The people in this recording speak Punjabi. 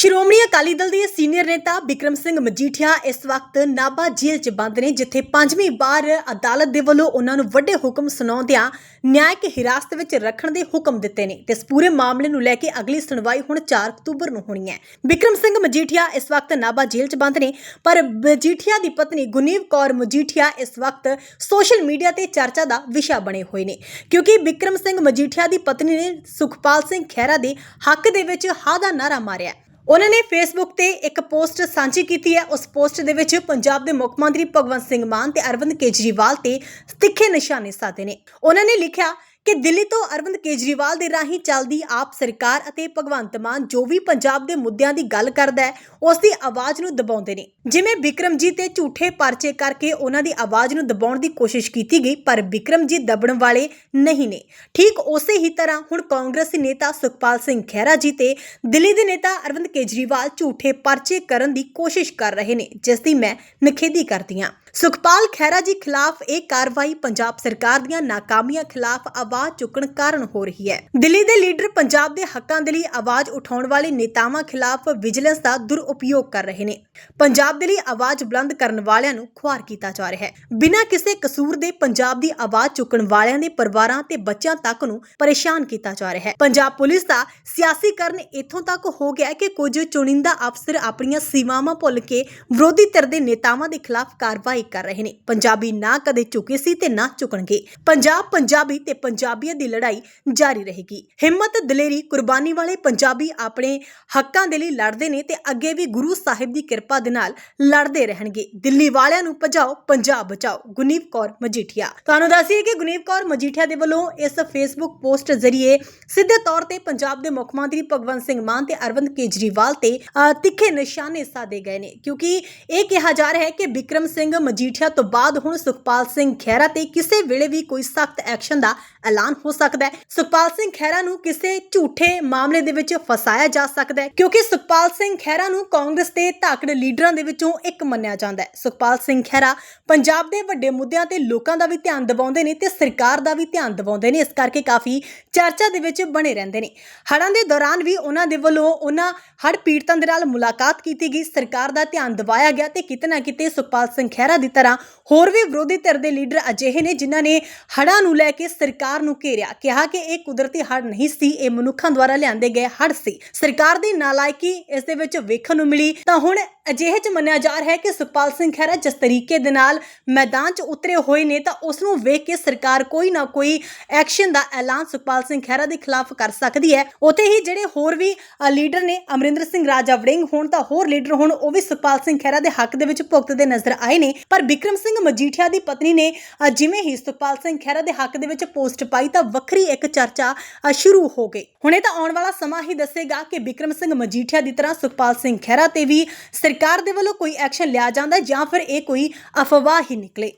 ਸ਼੍ਰੋਮਣੀ ਅਕਾਲੀ ਦਲ ਦੇ ਸੀਨੀਅਰ ਨੇਤਾ ਬਿਕਰਮ ਸਿੰਘ ਮਜੀਠੀਆ ਇਸ ਵਕਤ ਨਾਭਾ ਜੇਲ੍ਹ 'ਚ ਬੰਦ ਨੇ, ਜਿੱਥੇ ਪੰਜਵੀਂ ਵਾਰ ਅਦਾਲਤ ਦੇ ਵੱਲੋਂ ਉਹਨਾਂ ਨੂੰ ਵੱਡੇ ਹੁਕਮ ਸੁਣਾਉਂਦਿਆਂ ਨਿਆਇਕ ਹਿਰਾਸਤ ਵਿੱਚ ਰੱਖਣ ਦੇ ਹੁਕਮ ਦਿੱਤੇ ਨੇ। ਤੇ ਇਸ ਪੂਰੇ ਮਾਮਲੇ ਨੂੰ ਲੈ ਕੇ ਅਗਲੀ ਸੁਣਵਾਈ ਹੁਣ 4 ਅਕਤੂਬਰ ਨੂੰ ਹੋਣੀ ਹੈ। ਬਿਕਰਮ ਸਿੰਘ ਮਜੀਠੀਆ ਇਸ ਵਕਤ ਨਾਭਾ ਜੇਲ੍ਹ 'ਚ ਬੰਦ ਨੇ, ਪਰ ਮਜੀਠੀਆ ਦੀ ਪਤਨੀ ਗੁਨੀਵ ਕੌਰ ਮਜੀਠੀਆ ਇਸ ਵਕਤ ਸੋਸ਼ਲ ਮੀਡੀਆ ਤੇ ਚਰਚਾ ਦਾ ਵਿਸ਼ਾ ਬਣੇ ਹੋਏ ਨੇ। ਕਿਉਂਕਿ ਬਿਕਰਮ ਸਿੰਘ ਮਜੀਠੀਆ ਦੀ ਪਤਨੀ ਨੇ ਸੁਖਪਾਲ ਸਿੰਘ ਖਹਿਰਾ ਦੇ ਹੱਕ ਦੇ ਵਿੱਚ ਹਾ ਦਾ ਨਾਰਾ ਮਾਰਿਆ। ਉਹਨਾਂ ਨੇ ਫੇਸਬੁੱਕ ਤੇ ਇੱਕ ਪੋਸਟ ਸਾਂਝੀ ਕੀਤੀ ਹੈ। ਉਸ ਪੋਸਟ ਦੇ ਵਿੱਚ ਪੰਜਾਬ ਦੇ ਮੁੱਖ ਮੰਤਰੀ ਭਗਵੰਤ ਸਿੰਘ ਮਾਨ ਤੇ ਅਰਵਿੰਦ ਕੇਜਰੀਵਾਲ ਤੇ ਤਿੱਖੇ ਨਿਸ਼ਾਨੇ ਸਾਧੇ ਨੇ। ਉਹਨਾਂ ਨੇ ਲਿਖਿਆ ਕਿ ਦਿੱਲੀ ਤੋਂ ਅਰਵਿੰਦ ਕੇਜਰੀਵਾਲ ਦੇ ਰਾਹੀਂ ਚੱਲਦੀ ਆਪ ਸਰਕਾਰ ਅਤੇ ਭਗਵੰਤ ਮਾਨ ਜੋ ਵੀ ਪੰਜਾਬ ਦੇ ਮੁੱਦਿਆਂ ਦੀ ਗੱਲ ਕਰਦਾ ਹੈ, ਉਸ ਦੀ ਆਵਾਜ਼ ਨੂੰ ਦਬਾਉਂਦੇ ਨੇ। ਜਿਵੇਂ ਬਿਕਰਮਜੀਤ ਤੇ ਝੂਠੇ ਪਰਚੇ ਕਰਕੇ ਉਹਨਾਂ ਦੀ ਆਵਾਜ਼ ਨੂੰ ਦਬਾਉਣ ਦੀ ਕੋਸ਼ਿਸ਼ ਕੀਤੀ ਗਈ, ਪਰ ਬਿਕਰਮਜੀਤ ਦਬਣ ਵਾਲੇ ਨਹੀਂ ਨੇ। ਠੀਕ ਉਸੇ ਹੀ ਤਰ੍ਹਾਂ ਹੁਣ ਕਾਂਗਰਸੀ ਨੇਤਾ ਸੁਖਪਾਲ ਸਿੰਘ ਖਹਿਰਾ ਜੀ ਤੇ ਦਿੱਲੀ ਦੇ ਨੇਤਾ ਅਰਵਿੰਦ ਕੇਜਰੀਵਾਲ ਝੂਠੇ ਪਰਚੇ ਕਰਨ ਦੀ ਕੋਸ਼ਿਸ਼ ਕਰ ਰਹੇ ਨੇ, ਜਿਸ ਦੀ ਮੈਂ ਨਿਖੇਧੀ ਕਰਦੀ ਹਾਂ। ਸੁਖਪਾਲ ਖਹਿਰਾ ਜੀ ਖਿਲਾਫ ਇਹ ਕਾਰਵਾਈ ਪੰਜਾਬ ਸਰਕਾਰ ਦੀਆਂ ਨਾਕਾਮੀਆਂ ਖਿਲਾਫ ਆਵਾਜ਼ ਚੁੱਕਣ ਕਾਰਨ ਹੋ ਰਹੀ ਹੈ। ਦਿੱਲੀ ਦੇ ਲੀਡਰ ਪੰਜਾਬ ਦੇ ਹੱਕਾਂ ਦੇ ਲਈ ਆਵਾਜ਼ ਉਠਾਉਣ ਵਾਲੇ ਨੇਤਾਵਾਂ ਖਿਲਾਫ ਵਿਜੀਲੈਂਸ ਦਾ ਦੁਰਉਪਯੋਗ ਕਰ ਰਹੇ ਨੇ। ਪੰਜਾਬ ਦੇ ਲਈ ਆਵਾਜ਼ ਬੁਲੰਦ ਕਰਨ ਵਾਲਿਆਂ ਨੂੰ ਖੁਆਰ ਕੀਤਾ ਜਾ ਰਿਹਾ ਹੈ। ਬਿਨਾਂ ਕਿਸੇ ਕਸੂਰ ਦੇ ਪੰਜਾਬ ਦੀ ਆਵਾਜ਼ ਚੁੱਕਣ ਵਾਲਿਆਂ ਦੇ ਪਰਿਵਾਰਾਂ ਤੇ ਬੱਚਿਆਂ ਤੱਕ ਨੂੰ ਪਰੇਸ਼ਾਨ ਕੀਤਾ ਜਾ ਰਿਹਾ ਹੈ। ਪੰਜਾਬ ਪੁਲਿਸ ਦਾ ਸਿਆਸੀਕਰਨ ਇੱਥੋਂ ਤੱਕ ਹੋ ਗਿਆ ਕਿ ਕੁਝ ਚੁਣਿੰਦਾ ਅਫਸਰ ਆਪਣੀਆਂ ਸੀਮਾਵਾਂ ਭੁੱਲ ਕੇ ਵਿਰੋਧੀ ਧਿਰ ਦੇ ਨੇਤਾਵਾਂ ਦੇ ਖਿਲਾਫ ਕਾਰਵਾਈ ਕਰ ਰਹੇ ਨੇ। ਪੰਜਾਬੀ ਨਾ ਕਦੇ ਝੁਕੇ ਸੀ ਤੇ ਨਾ ਝੁਕਣਗੇ। ਪੰਜਾਬ ਪੰਜਾਬੀ ਤੇ ਪੰਜਾਬੀਅਤ ਦੀ ਲੜਾਈ ਜਾਰੀ ਰਹੇਗੀ। ਹਿੰਮਤ, ਦਲੇਰੀ, ਕੁਰਬਾਨੀ ਵਾਲੇ ਪੰਜਾਬੀ ਆਪਣੇ ਹੱਕਾਂ ਦੇ ਲਈ ਲੜਦੇ ਨੇ ਤੇ ਅੱਗੇ ਵੀ ਗੁਰੂ ਸਾਹਿਬ ਦੀ ਕਿਰਪਾ ਦੇ ਨਾਲ ਲੜਦੇ ਰਹਿਣਗੇ। ਦਿੱਲੀ ਵਾਲਿਆਂ ਨੂੰ ਭਜਾਓ, ਪੰਜਾਬ ਬਚਾਓ। ਗੁਨੀਵ ਕੌਰ ਮਜੀਠੀਆ। ਤੁਹਾਨੂੰ ਦੱਸੀਏ ਕਿ ਗੁਨੀਵ ਕੌਰ ਮਜੀਠੀਆ ਦੇ ਵੱਲੋਂ ਇਸ ਫੇਸਬੁੱਕ ਪੋਸਟ ਜ਼ਰੀਏ ਸਿੱਧੇ ਤੌਰ ਤੇ ਪੰਜਾਬ ਦੇ ਮੁੱਖ ਮੰਤਰੀ ਭਗਵੰਤ ਸਿੰਘ ਮਾਨ ਤੇ ਅਰਵਿੰਦ ਕੇਜਰੀਵਾਲ ਤੇ ਤਿੱਖੇ ਨਿਸ਼ਾਨੇ ਸਾਧੇ ਗਏ ਨੇ। ਕਿਉਂਕਿ ਇਹ ਕਿਹਾ ਜਾ ਰਿਹਾ ਹੈ ਕਿ ਬਿਕਰਮ ਸਿੰਘ ਮਜੀਠੀਆ ਤੋਂ ਬਾਅਦ ਹੁਣ ਸੁਖਪਾਲ ਸਿੰਘ ਖਹਿਰਾ ਤੇ ਕਿਸੇ ਵੇਲੇ ਵੀ ਕੋਈ ਸਖਤ ਐਕਸ਼ਨ ਦਾ ਐਲਾਨ ਹੋ ਸਕਦਾ ਹੈ। ਸੁਖਪਾਲ ਸਿੰਘ ਖਹਿਰਾ ਨੂੰ ਕਿਸੇ ਝੂਠੇ ਮਾਮਲੇ ਦੇ ਵਿੱਚ ਫਸਾਇਆ ਜਾ ਸਕਦਾ ਹੈ ਕਿਉਂਕਿ ਸੁਖਪਾਲ ਸਿੰਘ ਖਹਿਰਾ ਨੂੰ ਕਾਂਗਰਸ ਦੇ ਧਾਕੜ ਲੀਡਰਾਂ ਦੇ ਵਿੱਚੋਂ ਇੱਕ ਮੰਨਿਆ ਜਾਂਦਾ ਹੈ। ਸੁਖਪਾਲ ਸਿੰਘ ਖਹਿਰਾ ਪੰਜਾਬ ਦੇ ਵੱਡੇ ਮੁੱਦਿਆਂ ਤੇ ਲੋਕਾਂ ਦਾ ਵੀ ਧਿਆਨ ਦਿਵਾਉਂਦੇ ਨੇ ਤੇ ਸਰਕਾਰ ਦਾ ਵੀ ਧਿਆਨ ਦਿਵਾਉਂਦੇ ਨੇ। ਇਸ ਕਰਕੇ ਕਾਫੀ ਚਰਚਾ ਦੇ ਵਿੱਚ ਬਣੇ ਰਹਿੰਦੇ ਨੇ। ਹੜ੍ਹਾਂ ਦੇ ਦੌਰਾਨ ਵੀ ਉਹਨਾਂ ਦੇ ਵੱਲੋਂ ਉਹਨਾਂ ਹੜ੍ਹ ਪੀੜਤਾਂ ਦੇ ਨਾਲ ਮੁਲਾਕਾਤ ਕੀਤੀ ਗਈ। ਸਰਕਾਰ ਦਾ ਧਿਆਨ ਦਿਵਾਇਆ ਗਿਆ ਤੇ ਕਿਤੇ ਨਾ ਕਿਤੇ ਸੁਖਪਾਲ ਸਿੰਘ ਖਹਿਰਾ ਦੀ ਤਰ੍ਹਾਂ ਹੋਰ ਵੀ ਵਿਰੋਧੀ ਧਿਰ ਦੇ ਲੀਡਰ ਅਜਿਹੇ ਨੇ ਜਿਨ੍ਹਾਂ ਨੇ ਹੜ੍ਹਾਂ ਨੂੰ ਲੈ ਕੇ ਸਰਕਾਰ ਨੂੰ ਘੇਰਿਆ। ਕਿਹਾ ਕਿ ਇਹ ਕੁਦਰਤੀ ਹੜ੍ਹ ਨਹੀਂ ਸੀ, ਇਹ ਮਨੁੱਖਾਂ ਦੁਆਰਾ ਲਿਆਂਦੇ ਗਏ ਹੜ੍ਹ ਸੀ। ਸਰਕਾਰ ਦੀ ਨਾਲਾਇਕੀ ਇਸ ਦੇ ਵਿੱਚ ਵੇਖਣ ਨੂੰ ਮਿਲੀ। ਤਾਂ ਹੁਣ ਅਜਿਹੇ ਚ ਮੰਨਿਆ ਜਾ ਰਿਹਾ ਹੈ ਕਿ ਸੁਖਪਾਲ ਸਿੰਘ ਖਹਿਰਾ ਜਿਸ ਤਰੀਕੇ ਦੇ ਨਾਲ ਮੈਦਾਨ 'ਚ ਉਤਰੇ ਹੋਏ ਨੇ ਤਾਂ ਉਸ ਨੂੰ ਵੇਖ ਕੇ ਸਰਕਾਰ ਕੋਈ ਨਾ ਕੋਈ ਐਕਸ਼ਨ ਦਾ ਐਲਾਨ ਸੁਖਪਾਲ ਸਿੰਘ ਖਹਿਰਾ ਦੇ ਖਿਲਾਫ ਕਰ ਸਕਦੀ ਹੈ। ਉਤੇ ਹੀ ਜਿਹੜੇ ਹੋਰ ਵੀ ਲੀਡਰ ਨੇ ਅਮਰਿੰਦਰ ਸਿੰਘ ਰਾਜਾ ਵੜਿੰਗ ਹੋਣ ਤਾਂ ਹੋਰ ਲੀਡਰ ਹੋਣ, ਉਹ ਵੀ ਸੁਖਪਾਲ ਸਿੰਘ ਖਹਿਰਾ ਦੇ ਹੱਕ ਦੇ ਵਿੱਚ ਭੁਗਤਦੇ ਨਜ਼ਰ ਆਏ ਨੇ। ਪਰ ਬਿਕਰਮ ਸਿੰਘ ਮਜੀਠੀਆ ਦੀ ਪਤਨੀ ਨੇ ਜਿਵੇਂ ਹੀ ਸੁਖਪਾਲ ਸਿੰਘ ਖਹਿਰਾ ਦੇ ਹੱਕ ਦੇ ਵਿੱਚ ਪੋਸਟ ਪਾਈ ਤਾਂ ਵੱਖਰੀ ਇੱਕ ਚਰਚਾ ਸ਼ੁਰੂ ਹੋ ਗਈ। ਹੁਣੇ ਤਾਂ ਆਉਣ ਵਾਲਾ ਸਮਾਂ ਹੀ ਦੱਸੇਗਾ ਕਿ ਬਿਕਰਮ ਸਿੰਘ ਮਜੀਠੀਆ ਦੀ ਤਰ੍ਹਾਂ ਸੁਖਪਾਲ ਸਿੰਘ ਖਹਿਰਾ ਤੇ ਵੀ ਸਰਕਾਰ ਸਰਕਾਰ ਦੇ ਵੱਲੋਂ ਕੋਈ ਐਕਸ਼ਨ ਲਿਆ ਜਾਂਦਾ ਜਾਂ ਫਿਰ ਇਹ ਕੋਈ ਅਫਵਾਹ ਹੀ ਨਿਕਲੇ।